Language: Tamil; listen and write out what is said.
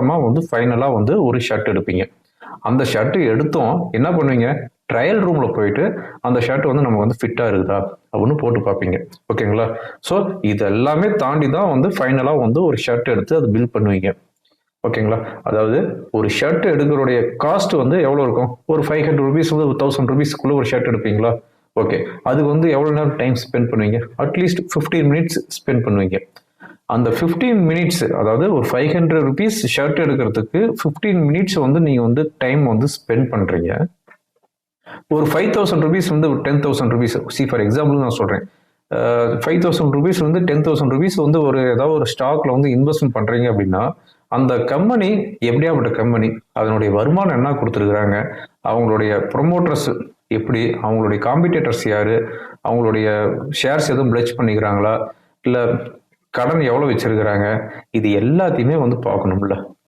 அப்புறமா வந்து ஃபைனலாக வந்து ஒரு ஷர்ட் எடுப்பீங்க. அந்த ஷர்ட்டு எடுத்தோம் என்ன பண்ணுவீங்க? ட்ரையல் ரூமில் போயிட்டு அந்த ஷர்ட் வந்து நமக்கு வந்து ஃபிட்டாக இருக்குதா? அப்படின்னு போட்டு பார்ப்பீங்க. ஓகேங்களா ஸோ இது எல்லாமே தாண்டி தான் வந்து ஃபைனலாக வந்து ஒரு ஷர்ட் எடுத்து அது பில் பண்ணுவீங்க. ஓகேங்களா அதாவது ஒரு ஷர்ட் எடுக்கிறோடைய காஸ்ட் வந்து எவ்வளோ இருக்கும்? ஒரு ஃபைவ் ஹண்ட்ரட் ருபீஸ் வந்து தௌசண்ட் ருபீஸ்க்குள்ளே ஒரு ஷர்ட் எடுப்பீங்களா? ஓகே அதுக்கு வந்து எவ்வளோ நேரம் டைம் ஸ்பெண்ட் பண்ணுவீங்க? At least fifteen minutes spend பண்ணுவீங்க. அந்த ஃபிஃப்டீன் மினிட்ஸ் அதாவது ஒரு ஃபைவ் ஹண்ட்ரட் ருபீஸ் ஷர்ட் எடுக்கிறதுக்கு ஃபிஃப்டீன் மினிட்ஸ் வந்து நீங்கள் வந்து டைம் வந்து ஸ்பெண்ட் பண்ணுறீங்க ஒரு ஃபைவ் தௌசண்ட் ருபீஸ் வந்து ஒரு ten thousand rupees see for example நான் சொல்கிறேன் ஃபைவ் தௌசண்ட் ருபீஸ் வந்து டென் தௌசண்ட் ருபீஸ் வந்து ஒரு ஏதாவது ஒரு ஸ்டாக்ல வந்து இன்வெஸ்ட்மெண்ட் பண்ணுறீங்க அப்படின்னா அந்த கம்பெனி எப்படியாப்பட்ட கம்பெனி அதனுடைய வருமானம் என்ன கொடுத்துருக்குறாங்க அவங்களுடைய ப்ரொமோட்டர்ஸ் எப்படி அவங்களுடைய காம்படிட்டர்ஸ் யாரு அவங்களுடைய ஷேர்ஸ் எதுவும் பிளச் பண்ணிக்கிறாங்களா இல்லை கடன் எவ்வளோ வச்சிருக்கிறாங்க? இது எல்லாத்தையுமே வந்து பார்க்கணும்ல.